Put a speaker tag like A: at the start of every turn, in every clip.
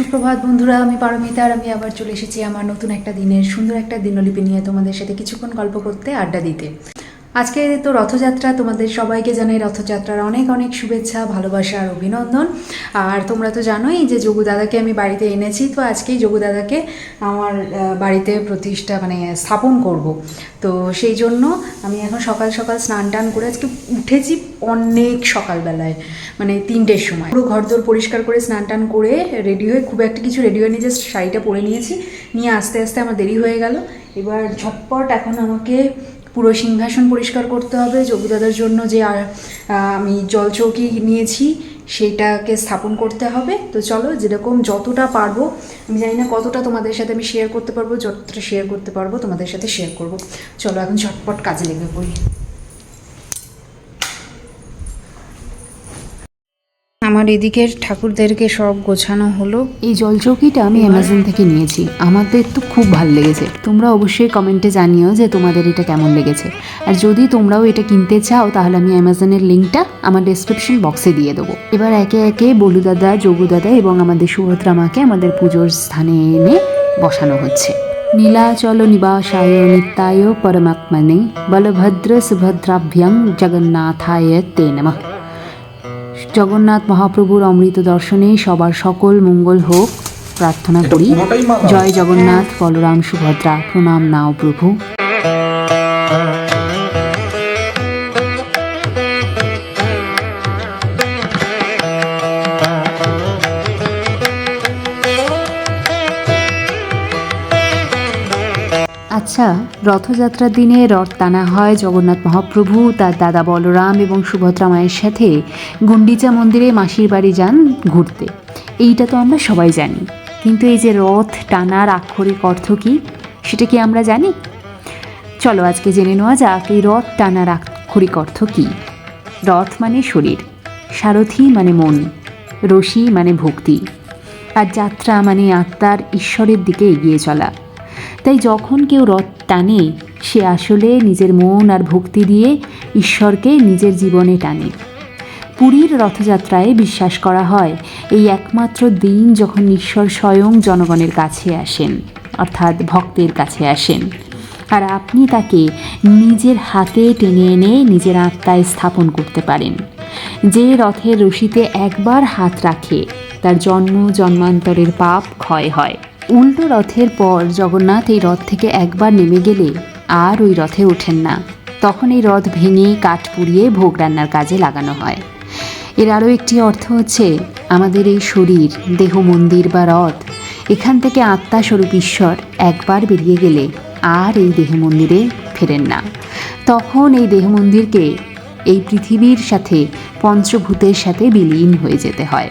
A: সুপ্রভাত বন্ধুরা, আমি পারমিতা আর আমি আবার চলে এসেছি আমার নতুন একটা দিনের, সুন্দর একটা দিনলিপি নিয়ে তোমাদের সাথে কিছুক্ষণ গল্প করতে, আড্ডা দিতে। আজকে তো রথযাত্রা, তোমাদের সবাইকে জানাই রথযাত্রার অনেক অনেক শুভেচ্ছা, ভালোবাসা আর অভিনন্দন। আর তোমরা তো জানোই যে যোগু দাদাকে আমি বাড়িতে এনেছি, তো আজকেই যোগু দাদাকে আমার বাড়িতে প্রতিষ্ঠা মানে স্থাপন করব। তো সেই জন্য আমি এখন সকাল সকাল স্নান টান করে আজকে উঠেছি অনেক সকালবেলায় মানে তিনটের সময়। পুরো ঘরদোর পরিষ্কার করে স্নান টান করে রেডি হয়ে খুব একটা কিছু রেডি হয়ে নিয়ে জাস্ট শাড়িটা পরে নিয়েছি। নিয়ে আস্তে আস্তে আমার দেরি হয়ে গেল। এবার ঝটপট এখন আমাকে পুরো সিংহাসন পরিষ্কার করতে হবে। যোগীদাদার জন্য যে আমি জলচৌকি নিয়েছি, সেইটাকে স্থাপন করতে হবে। তো চলো, যেরকম যতটা পারব, আমি জানি না কতটা তোমাদের সাথে আমি শেয়ার করতে পারব, যতটা শেয়ার করতে পারব তোমাদের সাথে শেয়ার করব। চলো, এখন ঝটপট কাজে লেগে পড়ি। আমার এদিকের ঠাকুরদেরকে সব গোছানো হলো। এই জলচৌকিটা আমি অ্যামাজন থেকে নিয়েছি। আমাদের তো খুব ভালো লেগেছে। তোমরা অবশ্যই কমেন্টে জানিও যে তোমাদের এটা কেমন লেগেছে। আর যদি তোমরাও এটা কিনতে চাও, তাহলে আমি অ্যামাজনের লিঙ্কটা আমার ডেসক্রিপশন বক্সে দিয়ে দেবো। এবার একে একে বলু দাদা, যোগু দাদা এবং আমাদের সুভদ্রা মাকে আমাদের পুজোর স্থানে এনে বসানো হচ্ছে। নীলাচল নিবাসায় নিত্যায় পরমাত্মনে, বলভদ্র সুভদ্রাভ্যাং জগন্নাথায় তে নমঃ। জগন্নাথ মহাপ্রভুর অমৃত দর্শনে সবার সকল মঙ্গল হোক প্রার্থনা করি। জয় জগন্নাথ বলরাম সুভদ্রা প্রণাম নাও প্রভু। আচ্ছা রথযাত্রার দিনে রথ টানা হয় জগন্নাথ মহাপ্রভু, তার দাদা বলরাম এবং সুভদ্রা মায়ের সাথে। গুন্ডিচা মন্দিরে মাসির বাড়ি যান ঘুরতে। এইটা তো আমরা সবাই জানি। কিন্তু এই যে রথ টানার আক্ষরিক অর্থ কী, সেটা কি আমরা জানি? চলো আজকে জেনে নেওয়া যাক এই রথ টানার আক্ষরিক অর্থ কী। রথ মানে শরীর, সারথি মানে মন, রশি মানে ভক্তি, আর যাত্রা মানে আত্মার ঈশ্বরের দিকে এগিয়ে চলা। তাই যখন কেউ রথ টানে, সে আসলে নিজের মন আর ভক্তি দিয়ে ঈশ্বরকে নিজের জীবনে টানে। পুরীর রথযাত্রায় বিশ্বাস করা হয়, এই একমাত্র দিন যখন ঈশ্বর স্বয়ং জনগণের কাছে আসেন, অর্থাৎ ভক্তের কাছে আসেন। আর আপনি তাকে নিজের হাতে টেনে এনে নিজের আত্মায় স্থাপন করতে পারেন। যে রথের রশিতে একবার হাত রাখে, তার জন্ম, জন্মান্তরের পাপ ক্ষয় হয়। উল্টো রথের পর জগন্নাথ এই রথ থেকে একবার নেমে গেলে আর ওই রথে ওঠেন না। তখন এই রথ ভেঙে কাঠ পুড়িয়ে ভোগ রান্নার কাজে লাগানো হয়। এর আরও একটি অর্থ হচ্ছে, আমাদের এই শরীর, দেহ মন্দির বা রথ, এখান থেকে আত্মা স্বরূপ ঈশ্বর একবার বেরিয়ে গেলে আর এই দেহ মন্দিরে ফেরেন না। তখন এই দেহ মন্দিরকে এই পৃথিবীর সাথে, পঞ্চভূতের সাথে বিলীন হয়ে যেতে হয়।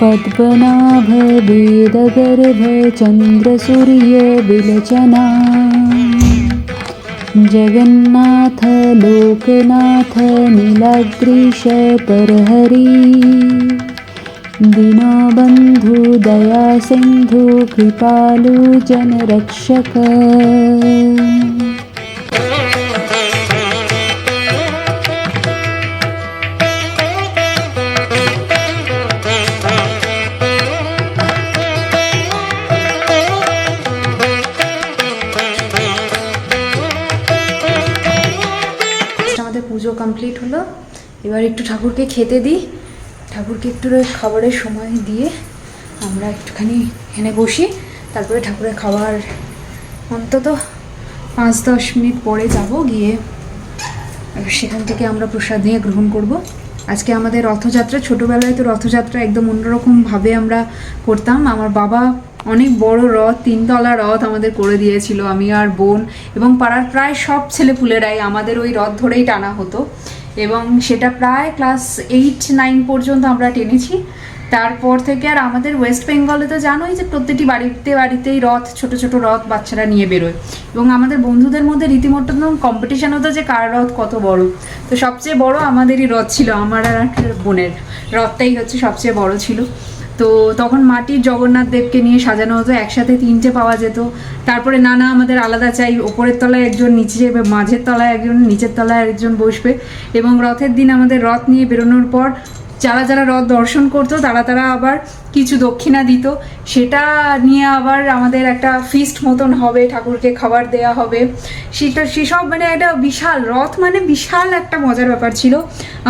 A: पद्मनाभवेदगर्भचन्द्रसूर्यविलचना जगन्नाथ लोकनाथ दीना दीनबन्धु दया सिन्धु कृपालु जनरक्षक। কমপ্লিট হলো। এবার একটু ঠাকুরকে খেতে দিই। ঠাকুরকে একটু খাবারের সময় দিয়ে আমরা একটুখানি এখানে বসি। তারপরে ঠাকুরের খাবার অন্তত পাঁচ দশ মিনিট পরে যাব গিয়ে সেখান থেকে আমরা প্রসাদ নিয়ে গ্রহণ করব। আজকে আমাদের রথযাত্রা, ছোটোবেলায় তো রথযাত্রা একদম অন্যরকমভাবে আমরা করতাম। আমার বাবা অনেক বড় রথ, তিনতলা রথ আমাদের করে দিয়েছিল আমি আর বোন এবং পাড়ার প্রায় সব ছেলেপুলেরাই আমাদের ওই রথ ধরেই টানা হতো এবং সেটা প্রায় ক্লাস এইট নাইন পর্যন্ত আমরা টেনেছি। তারপর থেকে আর আমাদের ওয়েস্ট বেঙ্গলে তো জানোই যে প্রত্যেকটি বাড়িতে বাড়িতেই রথ, ছোট ছোট রথ বাচ্চারা নিয়ে বেরোয় এবং আমাদের বন্ধুদের মধ্যে রীতিমতো কম্পিটিশান হতো যে কার রথ কত বড়। তো সবচেয়ে বড় আমাদেরই রথ ছিল, আমার আর বোনের। রথটাই হচ্ছে সবচেয়ে বড় ছিল। তো তখন মাটির জগন্নাথ দেবকে নিয়ে সাজানো হতো, একসাথে তিনটে পাওয়া যেত। তারপরে না না আমাদের আলাদা চাই, ওপরের তলায় একজন, নিচে, মাঝের তলায় একজন, নিচের তলায় একজন বসবে। এবং রথের দিন আমাদের রথ নিয়ে বেরোনোর পর যারা যারা রথ দর্শন করতো, তারা তারা আবার কিছু দক্ষিণা দিত। সেটা নিয়ে আবার আমাদের একটা ফিস্ট মতন হবে, ঠাকুরকে খাবার দেয়া হবে। সেটা, সেসব মানে একটা বিশাল, রথ মানে বিশাল একটা মজার ব্যাপার ছিল।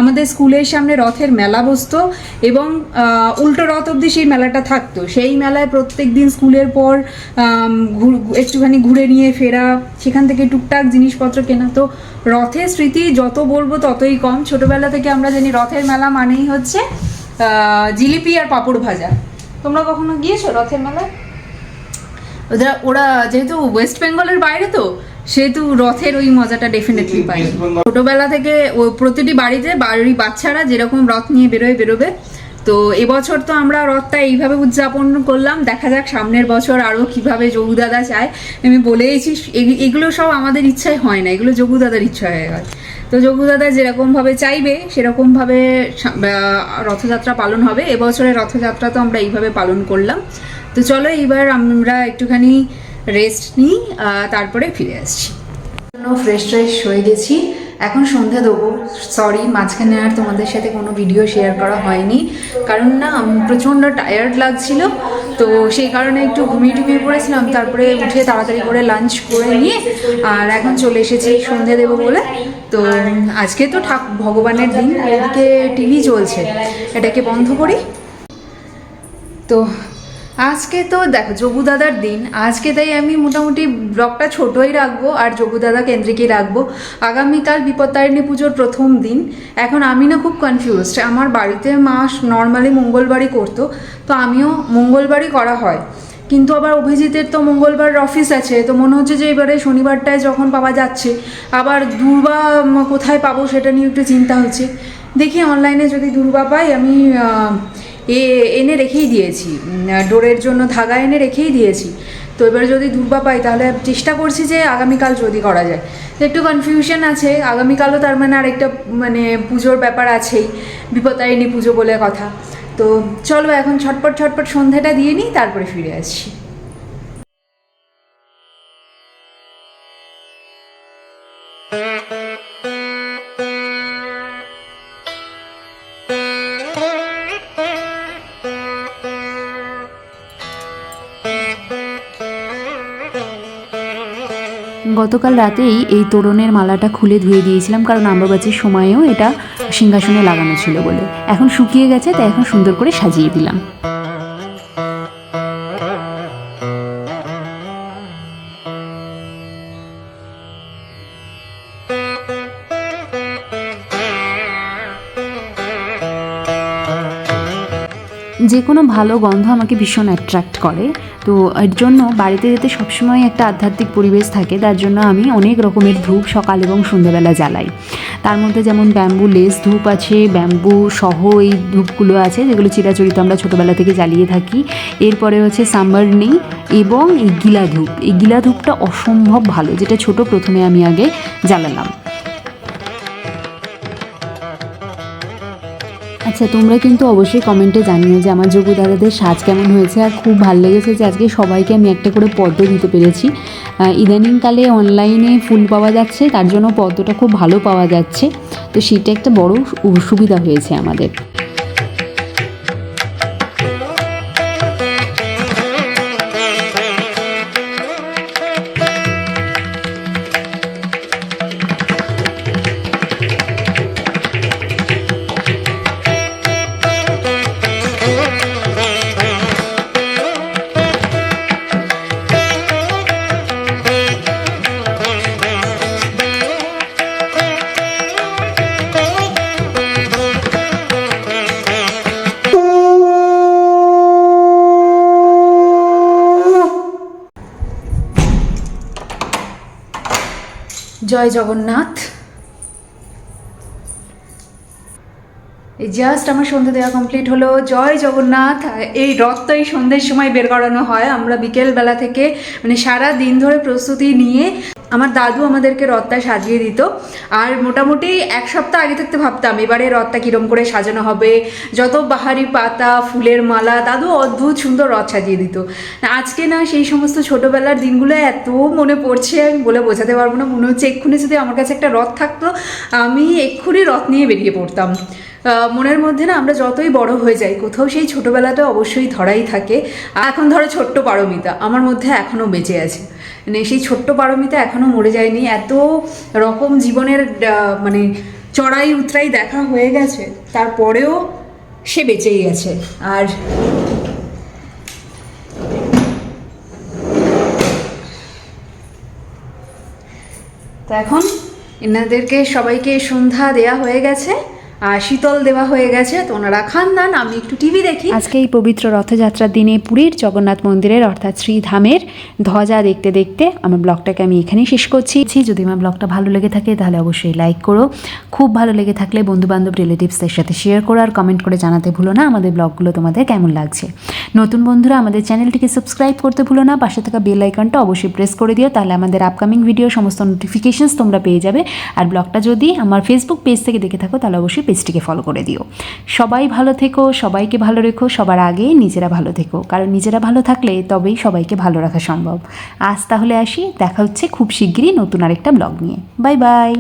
A: আমাদের স্কুলের সামনে রথের মেলা বসতো এবং উল্টো রথ অবধি সেই মেলাটা থাকতো। সেই মেলায় প্রত্যেক দিন স্কুলের পর একটুখানি ঘুরে নিয়ে ফেরা, সেখান থেকে টুকটাক জিনিসপত্র কেনা। তো রথের স্মৃতি যত বলব ততই কম। ছোটবেলা থেকে আমরা জানি রথের মেলা মানেই হচ্ছে জিলিপি আর পাঁপড় ভাজা। তোমরা কখনো গিয়েছো রথের মেলায়? ওরা ওরা যেহেতু ওয়েস্ট বেঙ্গলের বাইরে তো সেহেতু রথের ওই মজাটা ডেফিনেটলি পাই ছোটবেলা থেকে ও প্রতিটি বাড়িতে বাড়ির বাচ্চারা যেরকম রথ নিয়ে বেরোয় বেরোবে। তো এবছর তো আমরা রথটা এইভাবে উদযাপন করলাম। দেখা যাক সামনের বছর আরও কীভাবে যোগুদাদা চায়। আমি বলেইছি এগুলো সব আমাদের ইচ্ছায় হয় না। এগুলো যোগুদাদার ইচ্ছা হয়ে গেল তো যোগুদাদা যেরকমভাবে চাইবে, সেরকমভাবে রথযাত্রা পালন হবে। এবছরের রথযাত্রা তো আমরা এইভাবে পালন করলাম। তো চলো এইবার আমরা একটুখানি রেস্ট নিই তারপরে ফিরে আসছি। ফ্রেশ ফ্রেশ হয়ে গেছি। এখন সন্ধে দেবো। সরি মাঝখানে আর তোমাদের সাথে কোনো ভিডিও শেয়ার করা হয়নি। কারণ না প্রচণ্ড টায়ার্ড লাগছিল। তো সেই কারণে একটু ঘুমিয়ে টুমিয়ে পড়েছিলাম। তারপরে উঠে তাড়াতাড়ি করে লাঞ্চ করে নিয়ে আর এখন চলে এসেছি সন্ধে দেবো বলে। তো আজকে তো ঠাক ভগবানের দিন, এদিকে টিভি চলছে। এটাকে বন্ধ করি। তো আজকে তো দেখো, যোগু দাদার দিন। আজকে তাই আমি মোটামুটি ব্লগটা ছোটোই রাখব আর যোগু দাদা কেন্দ্রিকই রাখব। আগামীকাল বিপত্তারিণী পুজোর প্রথম দিন। এখন আমি না খুব কনফিউজড আমার বাড়িতে মা নর্মালি মঙ্গলবারই করতো, তো আমিও মঙ্গলবারই করা হয়। কিন্তু আবার অভিজিতের তো মঙ্গলবার অফিস আছে, তো মনে হচ্ছে যে এবারে শনিবারটায় যখন পাওয়া যাচ্ছে, আবার দুর্বা কোথায় পাবো সেটা নিয়ে একটু চিন্তা হচ্ছে। দেখি অনলাইনে যদি দুর্বা পাই, আমি এ, এনে রেখেই দিয়েছি। ডোরের জন্য ধাগা এনে রেখেই দিয়েছি। তো এবার যদি দুর্বা পাই, তাহলে চেষ্টা করছি যে আগামীকাল যদি করা যায়। তো একটু কনফিউশন আছে, আগামীকালও তার মানে আরেকটা মানে পুজোর ব্যাপার আছেই বিপদায়নী পুজো বলে কথা। তো চলো এখন ছটপট ছটপট সন্ধ্যাটা দিয়ে নিই, তারপরে ফিরে আসছি।
B: গতকাল রাতেই এই তোরণের মালাটা খুলে ধুয়ে দিয়েছিলাম, কারণ আম্বাবাচির সময়েও এটা সিংহাসনে লাগানো ছিল বলে। এখন শুকিয়ে গেছে, তাই এখন সুন্দর করে সাজিয়ে দিলাম। যে কোনো ভালো গন্ধ আমাকে ভীষণ অ্যাট্রাক্ট করে। তো এর জন্য বাড়িতে যেতে সবসময় একটা আধ্যাত্মিক পরিবেশ থাকে তার জন্য আমি অনেক রকমের ধূপ সকাল এবং সন্ধ্যাবেলা জ্বালাই। তার মধ্যে যেমন ব্যাম্বু, লেস ধূপ আছে, ব্যাম্বু সহ এই ধূপগুলো আছে, যেগুলো চিরাচরিত আমরা ছোটোবেলা থেকে জ্বালিয়ে থাকি। এরপরে হচ্ছে সাম্বারনি এবং এই গিলা ধূপ। এই গিলা ধূপটা অসম্ভব ভালো, যেটা ছোট প্রথমে আমি আগে জ্বালালাম। আচ্ছা তোমরা কিন্তু অবশ্যই কমেন্টে জানিও যে আমার যোগু দাদাদের সাজ কেমন হয়েছে আর খুব ভালো লেগেছে যে আজকে সবাইকে আমি একটা করে পদ্ম দিতে পেরেছি। ইদানিংকালে অনলাইনে ফুল পাওয়া যাচ্ছে, তার জন্য পদ্মটা খুব ভালো পাওয়া যাচ্ছে। তো সেটা একটা বড় সুবিধা হয়েছে আমাদের।
A: জয় জগন্নাথ। এই জাস্ট আমার সন্ধ্যে দেওয়া কমপ্লিট হলো। জয় জগন্নাথ, এই রথ তো এই সন্ধ্যের সময় বের করানো হয়। আমরা বিকেল বেলা থেকে মানে সারা দিন ধরে প্রস্তুতি নিয়ে আমার দাদু আমাদেরকে রথটা সাজিয়ে দিত। আর মোটামুটি এক সপ্তাহ আগে থাকতে ভাবতাম, এবারে রথটা কীরম করে সাজানো হবে। যত বাহারি পাতা, ফুলের মালা, দাদু অদ্ভুত সুন্দর রথ সাজিয়ে দিত। আজকে না সেই সমস্ত ছোটোবেলার দিনগুলো এত মনে পড়ছে, আমি বলে বোঝাতে পারব না। মনে হচ্ছে এক্ষুনি যদি আমার কাছে একটা রথ থাকতো, আমি এক্ষুনি রথ নিয়ে বেরিয়ে পড়তাম। মনের মধ্যে না আমরা যতই বড় হয়ে যাই, কোথাও সেই ছোটোবেলাটা অবশ্যই ধরাই থাকে। এখন ধরো ছোট্ট পারমিতা, আমার মধ্যে এখনও বেঁচে আছে। মানে সেই ছোট্ট পারমিতা এখনও মরে যায়নি। এত রকম জীবনের মানে চড়াই উতরাই দেখা হয়ে গেছে, তারপরেও সে বেঁচেই গেছে আর তো এখন এনাদেরকে সবাইকে সন্ধ্যা দেয়া হয়ে গেছে। শীতল দেওয়া হয়ে গেছে, তো ওনারা খান দান, আমি একটু টিভি দেখি। আজকে এই পবিত্র রথযাত্রার দিনে পুরীর জগন্নাথ মন্দিরের, অর্থাৎ শ্রীধামের ধ্বজা দেখতে দেখতে আমার ব্লগটাকে আমি এখানেই শেষ করছি। যদি আমার ব্লগটা ভালো লেগে থাকে, তাহলে অবশ্যই লাইক করো। খুব ভালো লেগে থাকলে বন্ধু বান্ধব রিলেটিভসদের সাথে শেয়ার করো আর কমেন্ট করে জানাতে ভুলো না আমাদের ব্লগগুলো তোমাদের কেমন লাগছে। নতুন বন্ধুরা, আমাদের চ্যানেলটিকে সাবস্ক্রাইব করতে ভুলো না, পাশে থাকা বেল আইকনটা অবশ্যই প্রেস করে দিও, তাহলে আমাদের আপকামিং ভিডিও সমস্ত নোটিফিকেশনস তোমরা পেয়ে যাবে। আর ব্লগটা যদি আমার ফেসবুক পেজ থেকে দেখে থাকো, তাহলে পেজটিকে ফলো করে দিও। সবাই ভালো থেকো, সবাইকে ভালো রেখো, সবার আগে নিজেরা ভালো থেকো। কারণ নিজেরা ভালো থাকলে তবেই সবাইকে ভালো রাখা সম্ভব। আজ তাহলে আসি, দেখা হচ্ছে খুব শিগগিরই নতুন আরেকটা ব্লগ নিয়ে। Bye bye